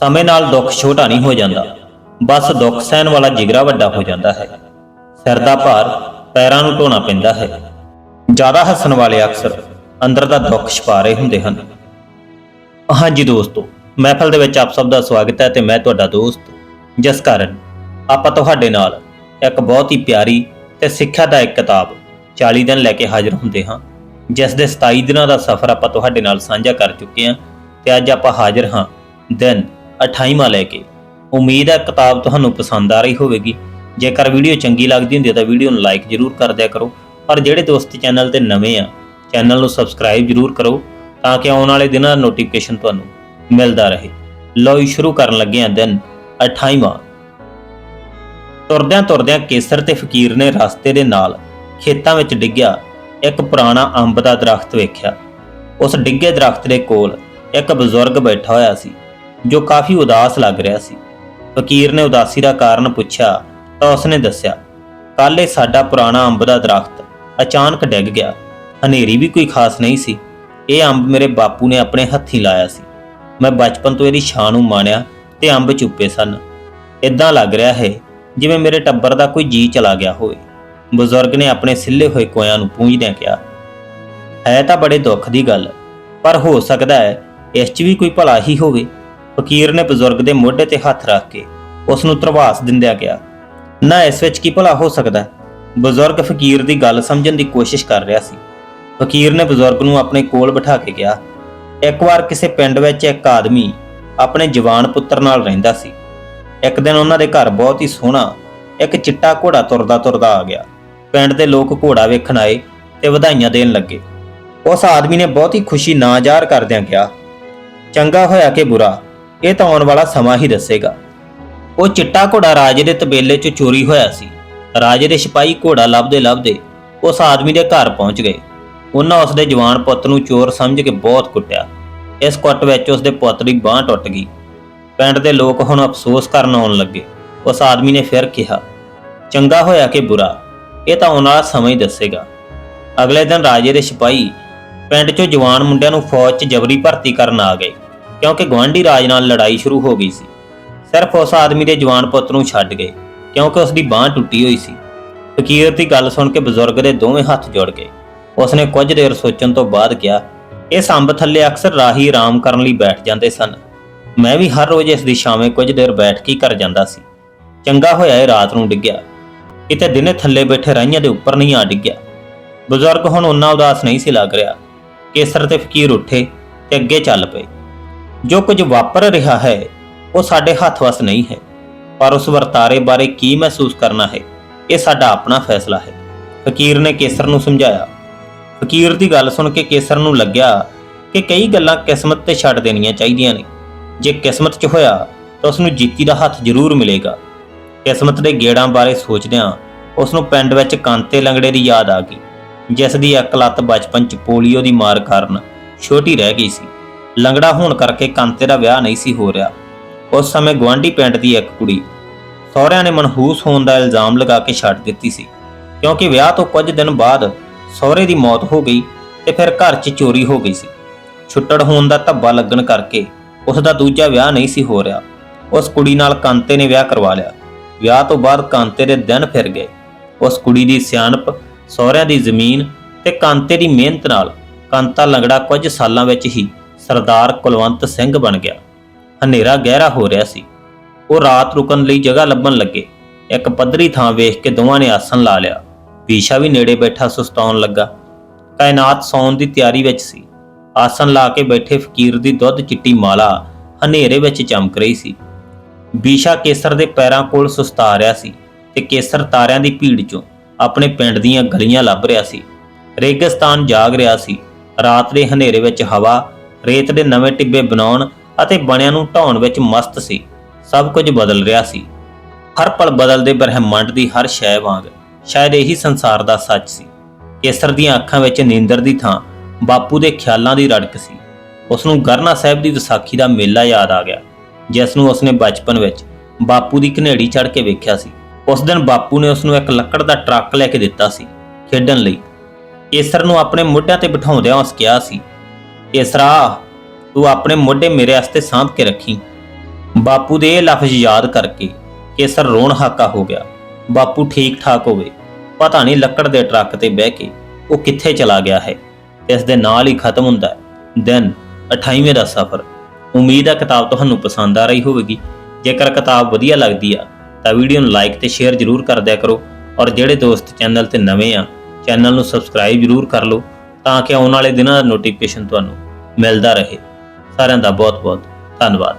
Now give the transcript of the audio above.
ਸਮੇਂ ਨਾਲ ਦੁੱਖ ਛੋਟਾ ਨਹੀਂ ਹੋ ਜਾਂਦਾ। ਬਸ ਦੁੱਖ ਸਹਿਣ ਵਾਲਾ ਜਿਗਰਾ ਵੱਡਾ ਹੋ ਜਾਂਦਾ ਹੈ। ਸਿਰ ਦਾ ਭਾਰ ਪੈਰਾਂ ਨੂੰ ਢੋਣਾ ਪੈਂਦਾ ਹੈ। ਜ਼ਿਆਦਾ ਹੱਸਣ ਵਾਲੇ ਅਕਸਰ ਅੰਦਰ ਦਾ ਦੁੱਖ ਛਪਾ ਰਹੇ ਹੁੰਦੇ ਹਨ। ਹਾਂਜੀ ਦੋਸਤੋ, ਮਹਿਫਲ ਦੇ ਵਿੱਚ ਆਪ ਸਭ ਦਾ ਸਵਾਗਤ ਹੈ ਤੇ ਮੈਂ ਤੁਹਾਡਾ ਦੋਸਤ ਜਿਸ ਕਾਰਨ ਆਪਾਂ ਤੁਹਾਡੇ ਨਾਲ ਇੱਕ ਬਹੁਤ ਹੀ ਪਿਆਰੀ ਤੇ ਸਿੱਖਿਆਦਾਇਕ ਕਿਤਾਬ 40 ਦਿਨ ਲੈ ਕੇ ਹਾਜ਼ਰ ਹੁੰਦੇ ਹਾਂ, ਜਿਸ ਦੇ 27 ਦਿਨਾਂ ਦਾ ਸਫ਼ਰ ਆਪਾਂ ਤੁਹਾਡੇ ਨਾਲ ਸਾਂਝਾ ਕਰ ਚੁੱਕੇ ਹਾਂ ਤੇ ਅੱਜ ਆਪਾਂ ਹਾਜ਼ਰ ਹਾਂ ਦਿਨ 28ਵਾਂ ਲੈ ਕੇ। ਉਮੀਦ ਹੈ ਕਿਤਾਬ ਤੁਹਾਨੂੰ ਪਸੰਦ ਆ ਰਹੀ ਹੋਵੇਗੀ। ਜੇਕਰ ਵੀਡੀਓ ਚੰਗੀ ਲੱਗਦੀ ਹੁੰਦੀ ਹੈ ਤਾਂ ਵੀਡੀਓ ਨੂੰ ਲਾਈਕ ਜ਼ਰੂਰ ਕਰ ਦਿਆ ਕਰੋ। ਪਰ ਜਿਹੜੇ ਦੋਸਤ ਚੈਨਲ ਤੇ ਨਵੇਂ ਆ, ਚੈਨਲ ਨੂੰ ਸਬਸਕ੍ਰਾਈਬ ਜ਼ਰੂਰ ਕਰੋ ਤਾਂ ਕਿ ਆਉਣ ਵਾਲੇ ਦਿਨਾਂ ਦਾ ਨੋਟੀਫਿਕੇਸ਼ਨ ਤੁਹਾਨੂੰ ਮਿਲਦਾ ਰਹੇ। ਲਓ ਸ਼ੁਰੂ ਕਰਨ ਲੱਗੇ ਹਾਂ ਦਿਨ 28ਵਾਂ ਤੁਰਦਿਆਂ ਤੁਰਦਿਆਂ ਕੇਸਰ ਤੇ ਫਕੀਰ ਨੇ ਰਸਤੇ ਦੇ ਨਾਲ ਖੇਤਾਂ ਵਿੱਚ ਡਿੱਗਿਆ। ਇੱਕ ਪੁਰਾਣਾ ਅੰਬ ਦਾ ਦਰਖਤ ਵੇਖਿਆ। ਉਸ ਡਿੱਗੇ ਦਰਖਤ ਦੇ ਕੋਲ ਇੱਕ ਬਜ਼ੁਰਗ ਬੈਠਾ ਹੋਇਆ ਸੀ। ਜੋ ਕਾਫੀ ਉਦਾਸ ਲੱਗ ਰਿਹਾ ਸੀ। ਫਕੀਰ ਨੇ ਉਦਾਸੀ ਦਾ ਕਾਰਨ ਪੁੱਛਿਆ ਤਾਂ ਉਸਨੇ ਦੱਸਿਆ, ਕੱਲ੍ਹ ਇਹ ਸਾਡਾ ਪੁਰਾਣਾ ਅੰਬ ਦਾ ਦਰਖਤ ਅਚਾਨਕ ਡਿੱਗ ਗਿਆ। ਹਨੇਰੀ ਵੀ ਕੋਈ ਖਾਸ ਨਹੀਂ ਸੀ। ਇਹ ਅੰਬ ਮੇਰੇ ਬਾਪੂ ਨੇ ਆਪਣੇ ਹੱਥੀਂ ਲਾਇਆ ਸੀ। ਮੈਂ ਬਚਪਨ ਤੋਂ ਇਹਦੀ ਛਾਂ ਨੂੰ ਮਾਣਿਆ ਤੇ ਅੰਬ ਚੁੱਪੇ ਸਨ। ਇਦਾਂ ਲੱਗ ਰਿਹਾ ਹੈ ਜਿਵੇਂ ਮੇਰੇ ਟੱਬਰ ਦਾ ਕੋਈ ਜੀ ਚਲਾ ਗਿਆ ਹੋਵੇ। ਬਜ਼ੁਰਗ ਨੇ ਆਪਣੇ ਸਿੱਲੇ ਹੋਏ ਕੋਇਆਂ ਨੂੰ ਪੂੰਝਦਿਆਂ ਕਿਹਾ, ਹੈ ਤਾਂ ਬੜੇ ਦੁੱਖ ਦੀ ਗੱਲ, ਪਰ ਹੋ ਸਕਦਾ ਹੈ ਇਸ 'ਚ ਵੀ ਕੋਈ ਭਲਾ ਹੀ ਹੋਵੇ। ਫਕੀਰ ਨੇ ਬਜ਼ੁਰਗ ਦੇ ਮੋਢੇ ਤੇ ਹੱਥ ਰੱਖ ਕੇ ਉਸ ਨੂੰ ਧਰਵਾਸ ਦਿੰਦਿਆਂ ਕਿਹਾ, ਨਾ ਇਸ ਵਿੱਚ ਕੀ ਭਲਾ ਹੋ ਸਕਦਾ ਬਜ਼ੁਰਗ ਫਕੀਰ ਦੀ ਗੱਲ ਸਮਝਣ ਦੀ ਕੋਸ਼ਿਸ਼ ਕਰ ਰਿਹਾ ਸੀ। ਫਕੀਰ ਨੇ ਬਜ਼ੁਰਗ ਨੂੰ ਆਪਣੇ ਕੋਲ ਬਿਠਾ ਕੇ ਕਿਹਾ, ਇੱਕ ਵਾਰ ਕਿਸੇ ਪਿੰਡ ਵਿੱਚ ਇੱਕ ਆਦਮੀ ਆਪਣੇ ਜਵਾਨ ਪੁੱਤਰ ਨਾਲ ਰਹਿੰਦਾ ਸੀ। ਇੱਕ ਦਿਨ ਉਹਨਾਂ ਦੇ ਘਰ ਬਹੁਤ ਹੀ ਸੋਹਣਾ ਇੱਕ ਚਿੱਟਾ ਘੋੜਾ ਤੁਰਦਾ ਤੁਰਦਾ ਆ ਗਿਆ। ਪਿੰਡ ਦੇ ਲੋਕ ਘੋੜਾ ਵੇਖਣ ਆਏ ਤੇ ਵਧਾਈਆਂ ਦੇਣ ਲੱਗੇ। ਉਸ ਆਦਮੀ ਨੇ ਬਹੁਤ ਹੀ ਖੁਸ਼ੀ ਨਾ ਜ਼ਾਹਰ ਕਰਦਿਆਂ ਕਿਹਾ, ਚੰਗਾ ਹੋਇਆ ਕਿ ਬੁਰਾ। ਇਹ ਤਾਂ ਆਉਣ ਵਾਲਾ ਸਮਾਂ ਹੀ ਦੱਸੇਗਾ। ਉਹ ਚਿੱਟਾ ਘੋੜਾ ਰਾਜੇ ਦੇ ਤਬੇਲੇ 'ਚ ਚੋਰੀ ਹੋਇਆ ਸੀ। ਰਾਜੇ ਦੇ ਸਿਪਾਹੀ ਘੋੜਾ ਲੱਭਦੇ ਲੱਭਦੇ ਉਸ ਆਦਮੀ ਦੇ ਘਰ ਪਹੁੰਚ ਗਏ। ਉਹਨਾਂ ਉਸ ਦੇ ਜਵਾਨ ਪੁੱਤ ਨੂੰ ਚੋਰ ਸਮਝ ਕੇ ਬਹੁਤ ਕੁੱਟਿਆ। ਇਸ ਕੁੱਟ ਵਿੱਚ ਉਸ ਦੇ ਪੁੱਤ ਦੀ ਬਾਹ ਟੁੱਟ ਗਈ। ਪਿੰਡ ਦੇ ਲੋਕ ਹੁਣ ਅਫਸੋਸ ਕਰਨ ਆਉਣ ਲੱਗੇ। ਉਸ ਆਦਮੀ ਨੇ ਫਿਰ ਕਿਹਾ, ਚੰਗਾ ਹੋਇਆ ਕਿ ਬੁਰਾ। ਇਹ ਤਾਂ ਆਉਣ ਵਾਲਾ ਸਮਾਂ ਹੀ ਦੱਸੇਗਾ। ਅਗਲੇ ਦਿਨ ਰਾਜੇ ਦੇ ਸਿਪਾਹੀ ਪਿੰਡ 'ਚੋਂ ਜਵਾਨ ਮੁੰਡਿਆਂ ਨੂੰ ਫੌਜ 'ਚ ਜਬਰੀ ਭਰਤੀ ਕਰਨ ਆ ਗਏ। ਕਿਉਂਕਿ ਗਵਾਂਢੀ ਰਾਜ ਨਾਲ ਲੜਾਈ ਸ਼ੁਰੂ ਹੋ ਗਈ ਸੀ। ਸਿਰਫ ਉਸ ਆਦਮੀ ਦੇ ਜਵਾਨ ਪੁੱਤ ਨੂੰ ਛੱਡ ਗਏ, ਕਿਉਂਕਿ ਉਸ ਦੀ ਬਾਹ ਟੁੱਟੀ ਹੋਈ ਸੀ। ਫਕੀਰ ਦੀ ਗੱਲ ਸੁਣ ਕੇ ਬਜ਼ੁਰਗ ਦੇ ਦੋਵੇਂ ਹੱਥ ਜੁੜ ਗਏ। ਉਸਨੇ ਕੁਝ ਦੇਰ ਸੋਚਣ ਤੋਂ ਬਾਅਦ ਕਿਹਾ, ਇਹ ਸੰਬ ਥੱਲੇ ਅਕਸਰ ਰਾਹੀ ਆਰਾਮ ਕਰਨ ਲਈ ਬੈਠ ਜਾਂਦੇ ਸਨ। ਮੈਂ ਵੀ ਹਰ ਰੋਜ਼ ਇਸ ਦੀ ਛਾਵੇਂ ਕੁਝ ਦੇਰ ਬੈਠ ਕੇ ਹੀ ਕਰ ਜਾਂਦਾ ਸੀ। ਚੰਗਾ ਹੋਇਆ ਇਹ ਰਾਤ ਨੂੰ ਡਿੱਗਿਆ। ਕਿਤੇ ਦਿਨੇ ਥੱਲੇ ਬੈਠੇ ਰਾਈਆਂ ਦੇ ਉੱਪਰ ਨਹੀਂ ਆ ਡਿੱਗਿਆ। ਬਜ਼ੁਰਗ ਹੁਣ ਉਨਾ ਉਦਾਸ ਨਹੀਂ ਸੀ ਲੱਗ ਰਿਹਾ। ਕੇਸਰ ਤੇ ਫਕੀਰ ਉੱਠੇ ਤੇ ਅੱਗੇ ਚੱਲ ਪਏ। ਜੋ ਕੁਝ ਵਾਪਰ ਰਿਹਾ ਹੈ, ਉਹ ਸਾਡੇ ਹੱਥ ਵਸ ਨਹੀਂ ਹੈ। ਪਰ ਉਸ ਵਰਤਾਰੇ ਬਾਰੇ ਕੀ ਮਹਿਸੂਸ ਕਰਨਾ ਹੈ, ਇਹ ਸਾਡਾ ਆਪਣਾ ਫੈਸਲਾ ਹੈ। ਫਕੀਰ ਨੇ ਕੇਸਰ ਨੂੰ ਸਮਝਾਇਆ। ਫਕੀਰ ਦੀ ਗੱਲ ਸੁਣ ਕੇ ਕੇਸਰ ਨੂੰ ਲੱਗਿਆ ਕਿ ਕਈ ਗੱਲਾਂ ਕਿਸਮਤ ਤੇ ਛੱਡ ਦੇਣੀਆਂ ਚਾਹੀਦੀਆਂ ਨੇ। ਜੇ ਕਿਸਮਤ 'ਚ ਹੋਇਆ, ਤਾਂ ਉਸ ਨੂੰ ਜੀਤੀ ਦਾ ਹੱਥ ਜ਼ਰੂਰ ਮਿਲੇਗਾ। ਕਿਸਮਤ ਦੇ ਗੇੜਾਂ ਬਾਰੇ ਸੋਚਦਿਆਂ ਉਸ ਨੂੰ ਪਿੰਡ ਵਿੱਚ ਕਾਂਤੇ ਲੰਗੜੇ ਦੀ ਯਾਦ ਆ ਗਈ, ਜਿਸ ਦੀ ਇੱਕ ਲੱਤ ਬਚਪਨ 'ਚ ਪੋਲੀਓ ਦੀ ਮਾਰ ਕਾਰਨ ਛੋਟੀ ਰਹਿ ਗਈ ਸੀ। ਲੰਗੜਾ ਹੋਣ ਕਰਕੇ ਕਾਂਤੇ ਦਾ ਵਿਆਹ ਨਹੀਂ ਸੀ ਹੋ ਰਿਹਾ। ਉਸ ਸਮੇਂ ਗਵਾਂਢੀ ਪਿੰਡ ਦੀ ਇੱਕ ਕੁੜੀ ਸਹੁਰਿਆਂ ਨੇ ਮਨਹੂਸ ਹੋਣ ਦਾ ਇਲਜ਼ਾਮ ਲਗਾ ਕੇ ਛੱਡ ਦਿੱਤੀ ਸੀ, ਕਿਉਂਕਿ ਵਿਆਹ ਤੋਂ ਕੁਝ ਦਿਨ ਬਾਅਦ ਸਹੁਰੇ ਦੀ ਮੌਤ ਹੋ ਗਈ ਤੇ ਫਿਰ ਘਰ 'ਚ ਚੋਰੀ ਹੋ ਗਈ ਸੀ। ਛੁੱਟੜ ਹੋਣ ਦਾ ਧੱਬਾ ਲੱਗਣ ਕਰਕੇ ਉਸ ਦਾ ਦੂਜਾ ਵਿਆਹ ਨਹੀਂ ਸੀ ਹੋ ਰਿਹਾ। ਉਸ ਕੁੜੀ ਨਾਲ ਕਾਂਤੇ ਨੇ ਵਿਆਹ ਕਰਵਾ ਲਿਆ। ਵਿਆਹ ਤੋਂ ਬਾਅਦ ਕਾਂਤੇ ਦੇ ਦਿਨ ਫਿਰ ਗਏ। ਉਸ ਕੁੜੀ ਦੀ ਸਿਆਣਪ, ਸਹੁਰਿਆਂ ਦੀ ਜ਼ਮੀਨ ਤੇ ਕਾਂਤੇ ਦੀ ਮਿਹਨਤ ਨਾਲ ਕਾਂਤਾ ਲੰਗੜਾ ਕੁਝ ਸਾਲਾਂ ਵਿੱਚ ਹੀ ਸਰਦਾਰ ਕੁਲਵੰਤ ਸਿੰਘ ਬਣ ਗਿਆ। ਹਨੇਰਾ ਗਹਿਰਾ ਹੋ ਰਿਹਾ ਸੀ। ਉਹ ਰਾਤ ਰੁਕਣ ਲਈ ਜਗ੍ਹਾ ਲੱਭਣ ਲੱਗੇ। ਇੱਕ ਪੱਧਰੀ ਥਾਂ ਵੇਖ ਕੇ ਦੋਵਾਂ ਨੇ ਆਸਣ ਲਾ ਲਿਆ। ਵੀਸ਼ਾ ਵੀ ਨੇੜੇ ਬੈਠਾ ਸੁਸਤਾਉਣ ਲੱਗਾ। ਕਾਇਨਾਤ ਸੌਣ ਦੀ ਤਿਆਰੀ ਵਿੱਚ ਸੀ। ਆਸਣ ਲਾ ਕੇ ਬੈਠੇ ਫਕੀਰ ਦੀ ਦੁੱਧ ਚਿੱਟੀ ਮਾਲਾ ਹਨੇਰੇ ਵਿੱਚ ਚਮਕ ਰਹੀ ਸੀ। ਬੀਸ਼ਾ ਕੇਸਰ ਦੇ ਪੈਰਾਂ ਕੋਲ ਸੁਸਤਾ ਰਿਹਾ ਸੀ ਤੇ ਕੇਸਰ ਤਾਰਿਆਂ ਦੀ ਭੀੜ ਚੋਂ ਆਪਣੇ ਪਿੰਡ ਦੀਆਂ ਗਲੀਆਂ ਲੱਭ ਰਿਹਾ ਸੀ। ਰੇਗਿਸਤਾਨ ਜਾਗ ਰਿਹਾ ਸੀ। ਰਾਤ ਦੇ ਹਨੇਰੇ ਵਿੱਚ ਹਵਾ ਰੇਤ ਦੇ ਨਵੇਂ ਟਿੱਬੇ ਬਣਾਉਣ ਅਤੇ ਬਣਿਆਂ ਨੂੰ ਢਾਉਣ ਵਿੱਚ ਮਸਤ ਸੀ। ਸਭ ਕੁਝ ਬਦਲ ਰਿਹਾ ਸੀ। ਹਰ ਪਲ ਬਦਲਦੇ ਬ੍ਰਹਿਮੰਡ ਦੀ ਹਰ ਸ਼ੈ ਵਾਂਗ, ਸ਼ਾਇਦ ਇਹੀ ਸੰਸਾਰ ਦਾ ਸੱਚ ਸੀ। ਕੇਸਰ ਦੀਆਂ ਅੱਖਾਂ ਵਿੱਚ ਨੀਂਦਰ ਦੀ ਥਾਂ, ਬਾਪੂ ਦੇ ਖਿਆਲਾਂ ਦੀ ਰੜਕ ਸੀ। ਉਸ ਨੂੰ ਗਰਨਾ ਸਾਹਿਬ ਦੀ ਵਿਸਾਖੀ ਦਾ ਮੇਲਾ ਯਾਦ ਆ ਗਿਆ, ਜਿਸ ਨੂੰ ਉਸਨੇ ਬਚਪਨ ਵਿੱਚ ਬਾਪੂ ਦੀ ਘਨੇੜੀ ਚੜ੍ਹ ਕੇ ਵੇਖਿਆ ਸੀ। ਉਸ ਦਿਨ ਬਾਪੂ ਨੇ ਉਸ ਨੂੰ ਇੱਕ ਲੱਕੜ ਦਾ ਟਰੱਕ ਲੈ ਕੇ ਦਿੱਤਾ ਸੀ ਖੇਡਣ ਲਈ। ਕੇਸਰ ਨੂੰ ਆਪਣੇ ਮੋਢਿਆਂ ਤੇ ਬਿਠਾਉਂਦਿਆਂ ਉਸ ਕਿਹਾ ਸੀ ਕੇਸਰਾ ਤੂੰ ਆਪਣੇ ਮੋਢੇ ਮੇਰੇ ਵਾਸਤੇ ਸਾਂਭ ਕੇ ਰੱਖੀ। ਬਾਪੂ ਦੇ ਇਹ ਲਫ਼ਜ਼ ਯਾਦ ਕਰਕੇ ਕੇਸਰ ਰੋਣ ਹਾਕਾ ਹੋ ਗਿਆ। ਬਾਪੂ ਠੀਕ ਠਾਕ ਹੋਵੇ। ਪਤਾ ਨਹੀਂ ਲੱਕੜ ਦੇ ਟਰੱਕ ਤੇ ਬਹਿ ਕੇ ਉਹ ਕਿੱਥੇ ਚਲਾ ਗਿਆ ਹੈ। ਇਸ ਦੇ ਨਾਲ ਹੀ ਖਤਮ ਹੁੰਦਾ ਹੈ। ਦਿਨ 28ਵੇਂ ਦਾ ਸਫ਼ਰ। ਉਮੀਦ ਹੈ ਕਿਤਾਬ ਤੁਹਾਨੂੰ ਪਸੰਦ ਆ ਰਹੀ ਹੋਵੇਗੀ। ਜੇਕਰ ਕਿਤਾਬ ਵਧੀਆ ਲੱਗਦੀ ਆ, ਤਾਂ ਵੀਡੀਓ ਨੂੰ ਲਾਈਕ ਤੇ ਸ਼ੇਅਰ ਜ਼ਰੂਰ ਕਰ ਦਿਆ ਕਰੋ। ਔਰ ਜਿਹੜੇ ਦੋਸਤ ਚੈਨਲ ਤੇ ਨਵੇਂ ਆ, ਚੈਨਲ ਨੂੰ ਸਬਸਕ੍ਰਾਈਬ ਜ਼ਰੂਰ ਕਰ ਲਓ। ਤਾਂ ਕਿ ਆਉਣ ਵਾਲੇ ਦਿਨਾਂ ਦਾ ਨੋਟੀਫਿਕੇਸ਼ਨ ਤੁਹਾਨੂੰ ਮਿਲਦਾ ਰਹੇ। ਸਾਰਿਆਂ ਦਾ ਬਹੁਤ ਬਹੁਤ ਧੰਨਵਾਦ।